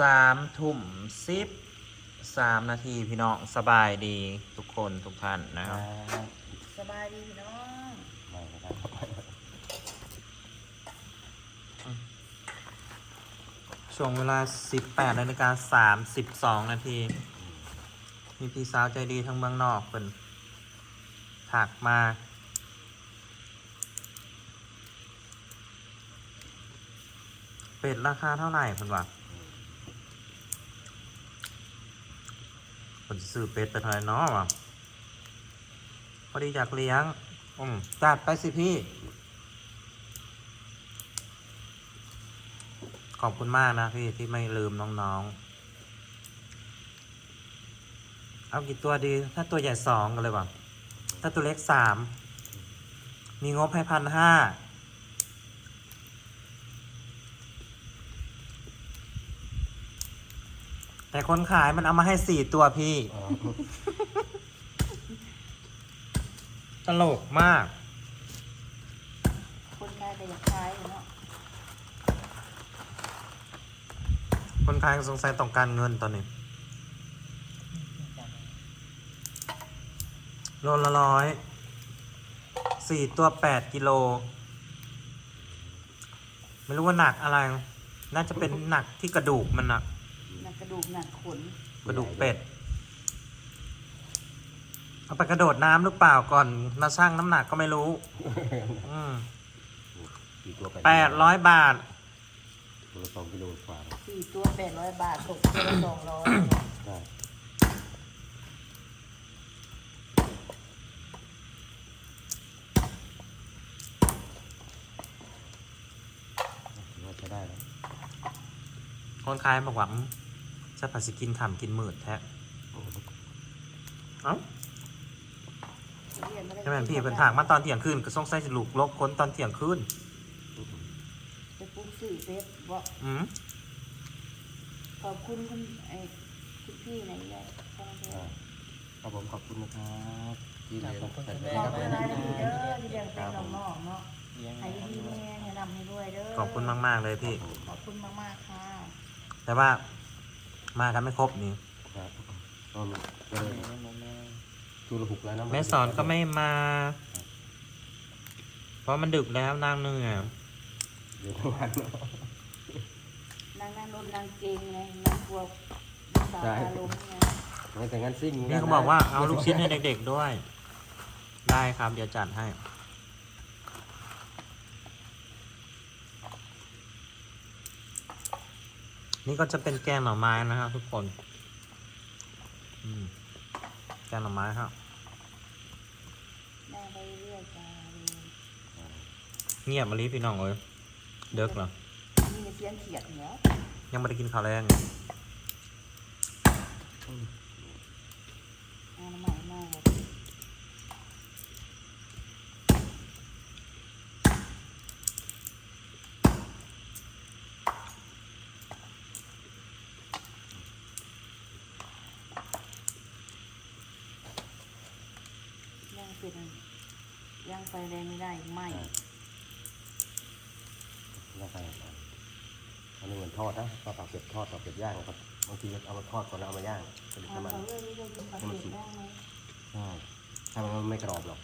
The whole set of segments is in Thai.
สามทุ่มสิบสามนาทีพี่น้องสบายดีทุกคนทุกท่านนะครับสบายดีพี่น้องไม่ครับช่วงเวลา 18นาฬิกา32 นาที มีพี่สาวใจดีทั้งเมืองนอกเป็นถักมาเป็ดราคาเท่าไหร่คุณวะ นซื้อเป็ดไปเท่าไหร่เนาะวะพอดีอยากเลี้ยงอืมจัดไปสิพี่ ขอบคุณมากนะพี่ที่ไม่ลืมน้องๆ เอากี่ตัวดี ถ้าตัวใหญ่สองกันเลยว่ะ ถ้าตัวเล็กสาม มีงบให้พันห้า แต่คนขายมันเอามาให้สี่ตัวพี่อ๋อตลกมาก คนกายแต่อยากคลายอยู่เนาะคนขายสงสัยต้องการเงินตอนนี้ โลละร้อย สี่ตัวแปดกิโล ไม่รู้ว่าหนักอะไร น่าจะเป็นหนักที่กระดูกมันนะหนักกระ ดูกหนักขนกระดูกเป็ด เอาไปกระโดดน้ำหรือเปล่าก่อนมาชั่งน้ำหนักก็ไม่รู้ อืมกี่ตัวแปดร้อยบาทตัวละสองกิโลกว่าสี่ตัวแปดร้อยบาทตกตัวละสองร้อยได้ว่าจะได้แล้วคนขายบอกว่า อืมจะผัดสิกินขำกินหมื่นแท้เอ้าใช่ไหมพี่เป็นถางมาตอนเที่ยงคืนก็ส่งใส่ลูกลกค้นตอนเที่ยงคืนไปปลุกสื่อเฟซบอกอืมขอบคุณคุณไอ้คุณพี่ไหนใหญ่ขอบคุณอ่าครับผมขอบคุณนะครับที่เลี้ยงขอบคุณแต่คุณแม่ไม่ขอบได้คุณคหรับลายๆเด้อที่เลี้ยงเป็นน้องๆเนาะเลี้ยงให้ดีแม่ให้นำให้ด้วยเด้อขอบคุณมาก ๆ เลยพี่ ขอบคุณมาก ๆ ค่ะ แต่ว่า มากันไม่ครบนี่ครับก็มีก็เลยแม่แม่ตัวละหกแล้วนะแม่สอนก็ไม่มา เพราะมันดึกแล้วนางเหนื่อยเดี๋ยวทั้งวันเนาะนางนั่งรถนางเก่งไงนางกลัวสาวใช่อารมณ์ไงไม่แต่งั้นซิ่งนี่เขาบอกว่าเอาลูกชิ้นให้เด็กๆด้วย ได้ครับเดี๋ยวจัดให้ นี่ก็จะเป็นแกงหน่อไม้นะครับทุกคนอืมแกงหน่อไม้ครับแม่ไปเรื่อยๆจ้าเงียบมาลีพี่น้องเอ้ยเด็กเหรอมีเสียงเขียดเหรอยังไม่ได้กินข้าวแรง เอาน้ำใหม่มากเลยย่าง เป็นย่างไฟแรงไม่ได้ไหมแล้วไปอันนี้เหมือนทอดนะปลาปากเป็ดทอดปลาเป็ดย่างนะครับบางทีเอามาทอดก่อนแล้วเอามาย่างเป็นทำน้ำมันเขาเรื่องนี้เรากินผัดเผ็ดได้ไหมใช่ถ้ามันไม่กรอบหรอก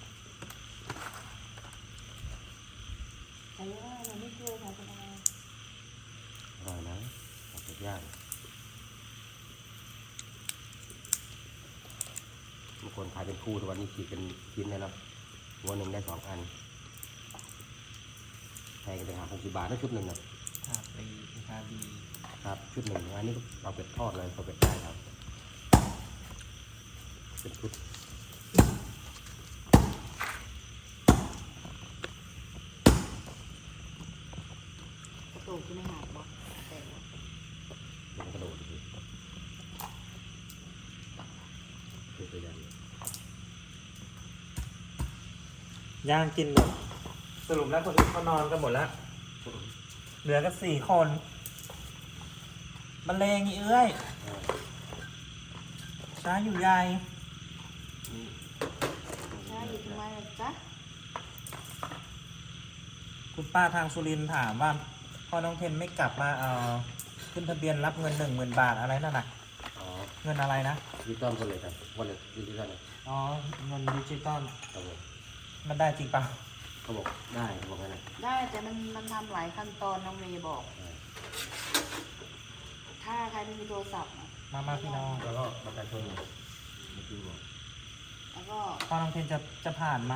แต่ว่าเราไม่ช่วยเขาจะทำไมอร่อยนะปลาเป็ดย่าง บางคนขายเป็นคู่แต่วันนี้ขีดเป็นชิ้นเลยเนาะวันหนึ่งได้สองอันแพงกันไปหาหกสิบบาทนะชุดหนึ่งนะครับดีครับดีครับชุดหนึ่งอันนี้เราเป็ดทอดเลยเราเป็ดย่างครับเป็นชุด กระตูกที่ไม่หาดบอกแต่ว่า มันกระโดดคือคือตัวอย่าง ย่างกินหมดสรุปแล้วคนอื่นเขานอนกันหมดแล้ว เหลือกันสี่คนมันเลงอีเอ้ยช้าอยู่ใหญ่ใช่อยู่ทำไมล่ะจ๊ะคุณป้าทางสุรินทร์ถามว่าพ่อน้องเทนไม่กลับมาเอาขึ้นทะเบียนรับเงินหนึ่งหมื่นบาทอะไรนั่นน่ะอ๋อเงินอะไรนะดิจิตอลกันเลยครับวันเลยดิจิตอลเลยอ๋อเงินดิจิตอลครับผม มันได้จริงเปล่าเขาบอกได้เขาบอกงั้นนะได้แต่มันมันทำหลายขั้นตอนน้องเมย์บอกใช่ถ้าใครไม่มีโทรศัพท์นะมามาพี่น้องแล้วก็ประกันชนเมื่อกี้บอกแล้วก็พ่อน้องเทนจะจะผ่านไหม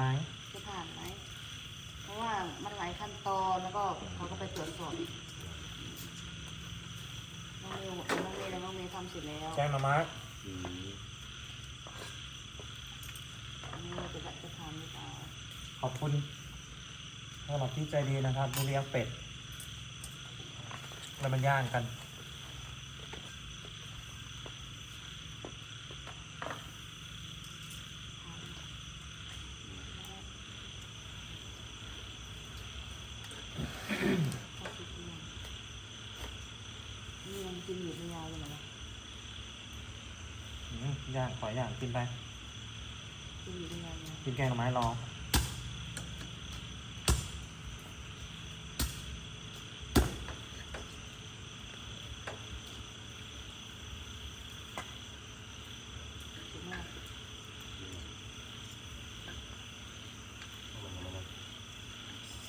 จะผ่านไหมเพราะว่ามันหลายขั้นตอนแล้วก็เขาก็ไปตรวจสอบอีกน้องเมย์น้องเมย์แล้วน้องเมย์ทำเสร็จแล้วแจ้งหน่อไม้อืมอันนี้เราจะแบบจะทำหรือเปล่าข อบคุณสำหรับที่ใจดีนะครับดูเลี้ยงเป็ดแล้วมันย่างกัน นี่ยังกินอยู่ไม่ยาวเลยนะอืมย่างขอย่างกินไป กินอยู่ไม่ยาวเลย กินแกงหน่อไม้รอ สุดมาก เอามันมานะ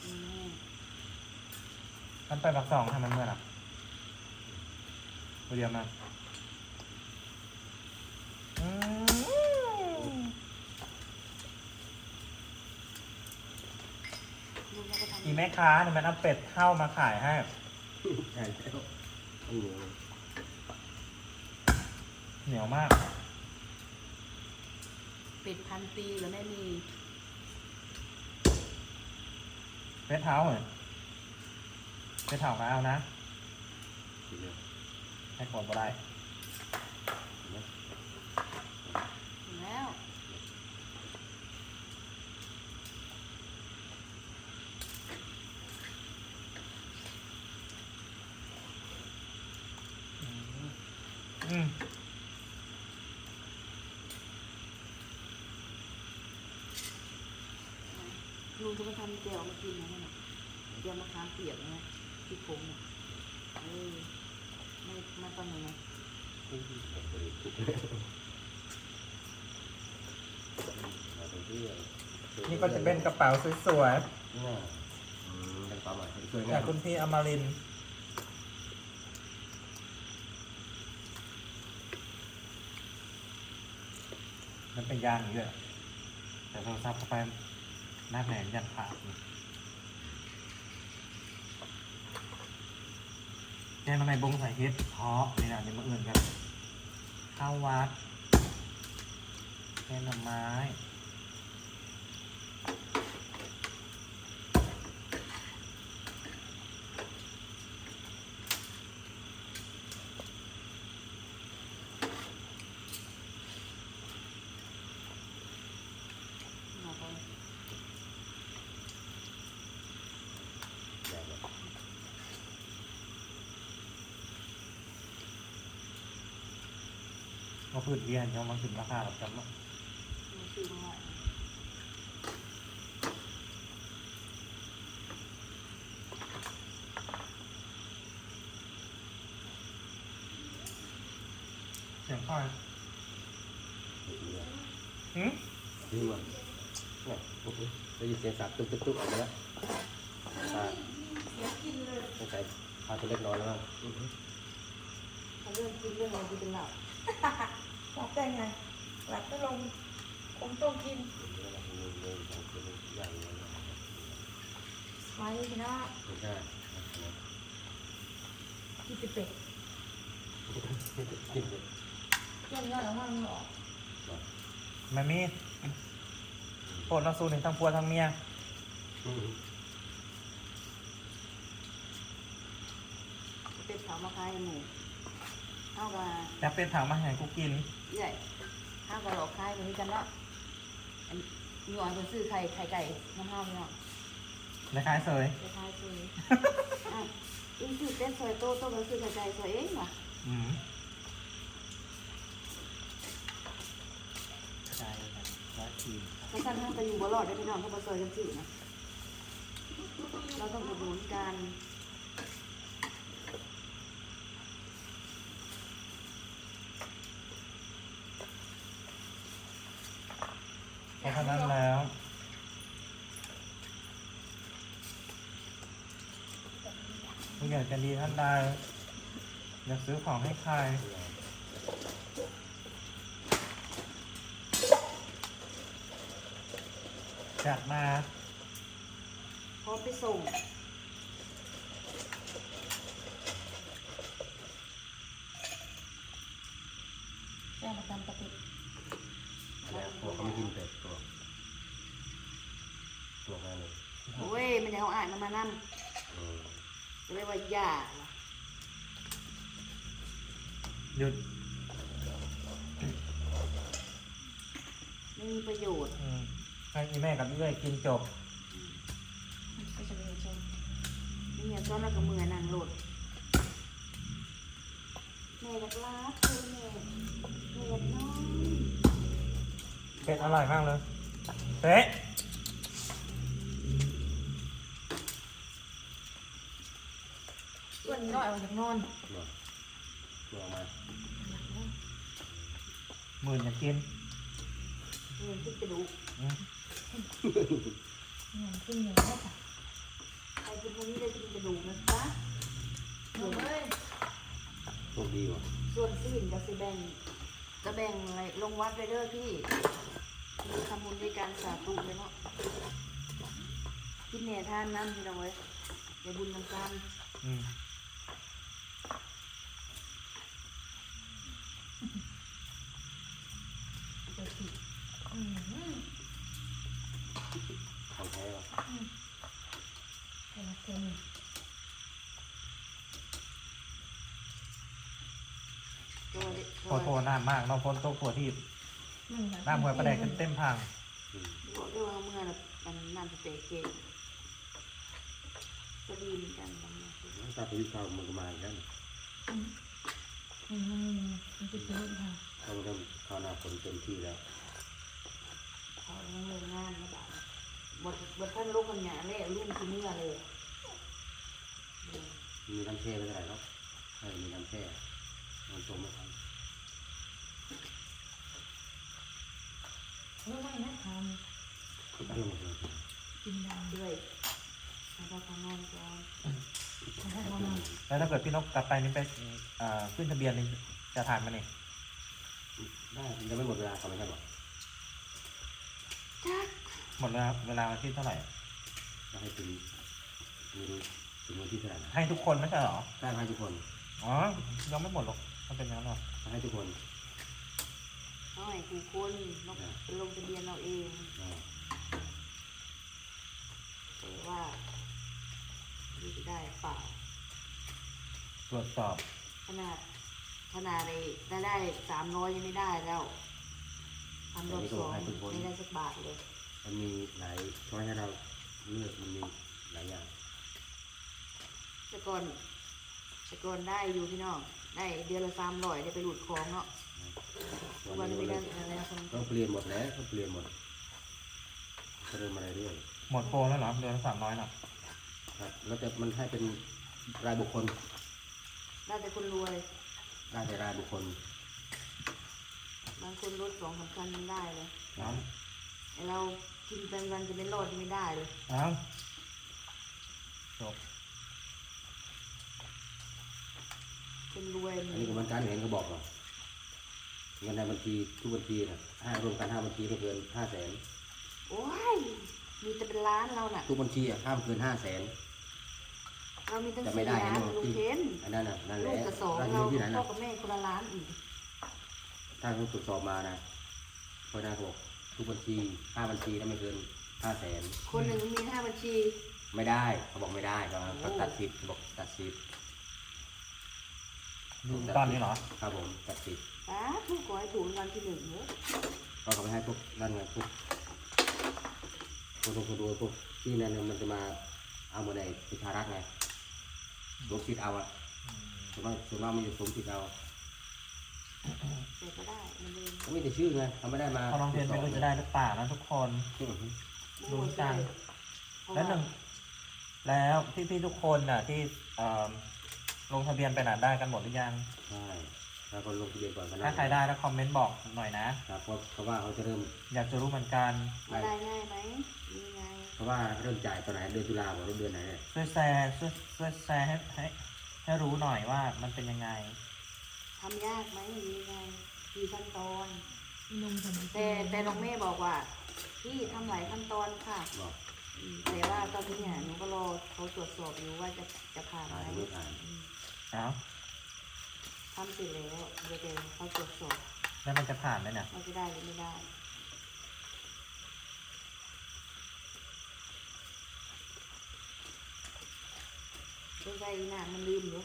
อืม มันไปบักสองทำมันเมื่อไหร่เรียมมาอืมลูกเขาก็ทำอีแม่ค้าเนี่ยมันเอาเป็ดเข้ามาขายให้ ใช่แล้วต้องเหนียวเลยเหนียวมาก เป็ดพันปีหรือไม่มีเป็ดเท้าเหรอ เป็ดเท้าก็เอานะทีเดียวให้กดก็ได้เห็นไหมเห็นแล้วอืมลุงเขาก็ทำเจียวมากินนะนั่นน่ะเจียวมะขามเปียกนะ ที่ผมน่ะเออไม่ไม่ต้องเลยนะผมก็เลยทุกเอาไปเรื่อยนี่ก็จะเป็นกระเป๋าสวยน่าอืมเป็นความหมายสวยๆงาจากมคุณพี่อมรินทร์มันเป็นยางอยู่เลยแต่โทรศัพท์เข้าไปหน้าแหนมยันขาดนี่ แกงทำไมบงใส่เฮ็ดเพาะนี่นะนี่มาอื่นกันข้าววัดแกงหน่อไม้ เอาไป แบบแบบ ก็พืชเรียนเขามาถึงราคาแบบจำเนาะมาซื้อมาไว้เสียงค่อยนี้หืมดีว่ะเนี่ยโอ้โหได้ยินเสียงสับตุ๊กตุ๊กตุ๊กออกมาแล้วตาต้องใส่พาตัวเล็กนอนแล้วมั้งเขาเรื่องกินเรื่องอะไรกินเป็นเหล้ารับได้ไงหลับก็ลงคงต้องกินไว้นะไม่ใช่กินเป็ดกินเลยเครื่องย่อยของมันหรอแม่มีโปรดเราสูหนึ่งทั้งผัวทั้งเมียเป็ดเผามาขายให้หมู เอากับจะเป็นถามมาให้กูกินใหญ่เอากับหลอกขายเหมือนกันเนาะอันมีหวานคนซื้อไข่ไข่ไก่น้ำห้ามเนาะและคล้ายเสยคล้ายๆซื้ออะอินซื้อเป็นซอยโตโตก็ซื้อไข่ไก่ซอยเองว่ะอืมใช่ครับว่าทีมถ้าท่านท่านไปอยู่บ่รอดได้พี่น้องเขาบ่ซอยกันซื้อนะเราต้องอุดหนุนกัน อยากจะดีท่านใดอยากซื้อของให้ใคร จัดมา พร้อมไปส่ง แก้มาตามปกติแล้วพวกเขาไม่กินเป็ดตัว ตัวงานเลยโอ้ย มันจะเอาอ่านมันมานั่งอืมจะ เรียกว่าหย่าล่ะหยุดไม่มีประโยชน์อืมให้อีแม่กับอีเอ้ยกินจบ ก็จะมีชมนี่เนี่ยซ้อนแล้วก็มือนั่งโหลดแม่รักรักคือแม่แม่รักน้อง เป็ดอร่อยมากเลยเป๊ะ ส่วนน้อยออกจากนอนตัวตัวออกมาหมื่นอยากกินเงินที่กระดูกอืมเงินขึ้นเงินได้ค่ะใครกินวันนี้ได้กินกระดูกนะจ๊ะหนูเลยโชคดีว่ะส่วนสิ้นจะสิแบ่งจะแบ่งอะไรลงวัดไปเด้อพี่มีทำบุญด้วยการสาธุเลยเนาะกินแหน่ทานน้ำพี่น้องเว้ยอย่าบุญนำกันอืม จะผิดอืม ของ แท้ว่ะแต่ละคนตัวเด็กโคโทน้ำมากเราพ้นโต๊ะขวที่น้ำหวยประแดกเต็มพังบอกด้วยว่าเมื่อน่ะมันน้ำจะเตะเก่งก็ดีเหมือนกันบางอย่างถ้าไปวิ่งเขามันก็มาอีกแล้วมันจะเป็นค่ะเขาเริ่มเขาหน้าฝนเต็มที่แล้ว เขาเรื่องานนะบ้างบ ทบทท่านลูกกันหยาเลยรุ่นที่เมื่อเลยมีน้ำแช่ไม่เท่าไหร่หรอกเออมีน้ำแช่มันตรงไม่ทันแล้วไม่นะทตั้งลงมาเลยำกินดด้วยแล้วก็ทำงานก่อนำทำให้เขามาแล้วถ้าเกิดพี่นกกลับไปนี่ไปเอ่อขึ้นทะเบียนนี่จะผ่านมาเนี่ยได้ยังไม่หมดเวลาเขาไม่ใช่หรอจัก หมดเวลาเวลาวันที่เท่าไหร่ จะให้ถึงไม่รู้ถึงวันที่เท่าไหร่นะให้ทุกคนไม่ใช่เหรอ ได้ให้ทุกคนอ๋อ ยังไม่หมดหรอกถ้าเป็นอย่างนั้นหรอกให้ทุกคนน้อยกูคนนกไปลงทะเบียนเราเองอ่าแต่ว่าดูจะได้เปล่า ตรวจสอบ ขนาดขนาดได้ได้ได้สามร้อยยังไม่ได้แล้วทำรอบสองไม่ได้สักบาทเลย มันมีหลายช้อยให้เราเลือกมันมีหลายอย่างแต่ก่อนแต่ก่อนได้อยู่พี่น้องได้เดือนละสามร้อยได้ไปหลุดของเนาะทุกวันนี้ไม่ได้อะไรนะคนต้องเปลี่ยนหมดแล้วต้องเปลี่ยนหมดก็เริ่มอะไรเรื่อยหมดโปรแล้วเหรอเดือนละสามร้อยเนาะครับแล้วแต่มันให้เป็นรายบุคคล ได้แต่คนรวย ได้แต่รายบุคคลบางคนรถสองสามคันยังได้เลยเอ้าไอเรา กินเป็นวันจะไม่รอดยังไม่ได้เลยเอ้าจบคนรวยอันนี้ก็เหมันการเห็นเขาบอกหรอกเงินในบัญชีทุกบัญชีนะห้ารวมกันห้าบัญชีไม่เกินห้าแสนโอ้ยมีแต่เป็นล้านเราน่ะ ทุกบัญชีอะห้ามเกินห้าแสน เรามีตั้งจะไม่สี่ได้ล้านนะลุงเทนอันนั้นน่ะนั่นแหลูละกกับสองเราเราอยู่ที่ไหนพ่อนะกับแม่คนละล้านอีกถ้าเขาตรวจสอบมานะพอหน้าเขาบอก ทุกบัญชีห้าบัญชีถ้าไม่เกินห้าแสนคนหนึ่งมีห้าบัญชีไม่ได้ เขาบอกไม่ได้เขาเขาตัดสิทธิ์เขาบอกตัดสิทธิ์ดูตอนนี้เหรอครับผมตัดสิทธิ์ป้าทุกขอให้ถูกรางวัลที่หนึ่งเนอะก็เขาไปให้พวกนั่นไงพวกคนดูคนดูพวกที่นั่นน่ะมันจะมาเอามาในพิธารักษ์ไงลงคิดเอาอะส่วนมากส่วนมากมันอยู่สมคิดเอา แต่ก็ได้มันเลยเขาไม่ได้ชื่อไงเขาไม่ได้มาพอลองเรียนไม่รู้จะได้หรือเปล่านะทุกคน อือฮึลุ้นกันเพราะและว่าหนึ่งแล้วพี่ๆทุกคนน่ะที่เอ่อลงทะเบียนไปน่ะได้กันหมดหรือยัง ใช่แล้วก็ลงทะเบียนก่อนกันถ้าใครได้แล้วคอมเมนต์บอกหน่อยนะ ครับเพราะเพราะว่าเขาจะเริ่มอยากจะรู้เหมือนกันมาได้ง่ายไหมมีไงเพราะว่าเริ่มจ่ายตอนไหนเดือนตุลาหรือเดือนไหนเนี่ยช่วยแชร์ช่วยช่วยแชร์ให้ให้ให้รู้หน่อยว่ามันเป็นยังไง ทำยากไหมหรือยังไงกี่ขั้นตอน นมสมุนไพรแต่แต่น้องเม่บอกว่า พี่ทำหลายขั้นตอนค่ะบอกอืมแต่ว่าตอนนี้เนี่ยหนูก็รอเขาตรวจสอบอยู่ว่าจะจะผ่านไหมอ่านไม่อ่านอืมเอ้าทำเสร็จแล้วเดี๋ยวเดี๋ยวเขาตรวจสอบแล้วมันจะผ่านไหมเนี่ยว่าจะได้หรือไม่ได้เรื่องใจน่ะมันลืมอยู่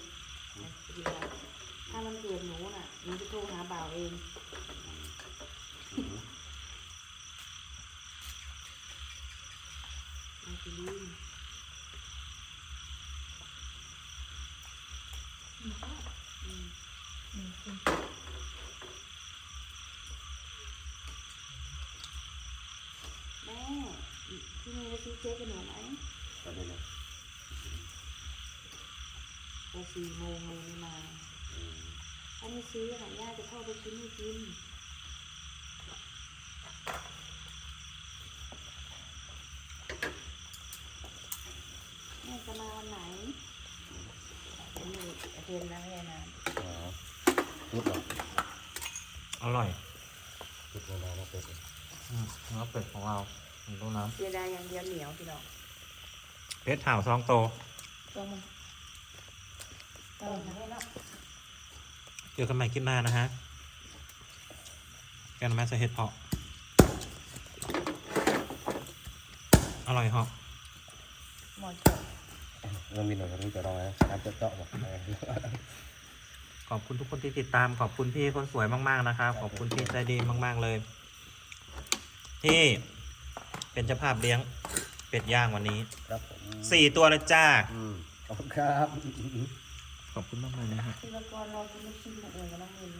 นะพอดีว่า ถ้ามันเกิดหนูน่ะหนูจะโทรหาบ่าวเองอืมมันจะลืมอืมอืมอืมแม่ที่นี่จะซื้อเค้กให้หนูไหมตอนนี้นะพอสี่โมงเลยไม่มาอืม ถ้าไม่ซื้อหาย่าจะเข้าไปกินไม่กินแม่จะมาวันไหนนี่เทียนนะแม่นะอ๋อรูดเหรออร่อยรูดแล้วนะเป็ดอืมเนื้อเป็ดของเราอยู่ตรงน้เสียดายอย่างเดียวเหนียวพี่น้องำเป็ดห่าวซองโตต้องมันเออให้เนาะเจอกันใหม่คลิปหน้านะฮะแกงน้ำมันใส่เห็ดเพาะ อร่อยเหาะหมดจบเรามีหน่อยก็รู้จะลองนะน้ำเจาะๆบอกขอบคุณทุกคนที่ติดตาม ขอบคุณพี่คนสวยมาก ๆ นะครับ ขอบคุณพี่ใจดีมาก ๆ เลย ที่เป็นเจ้าภาพเลี้ยงเป็ดย่างวันนี้ ครับผมสี่ตัวเลยจ้า อืมขอบคุณครับ ขอบคุณมากเลยนะฮะ ทีละกรรอกินลูกชิ้นหมาเองกับน้องมิน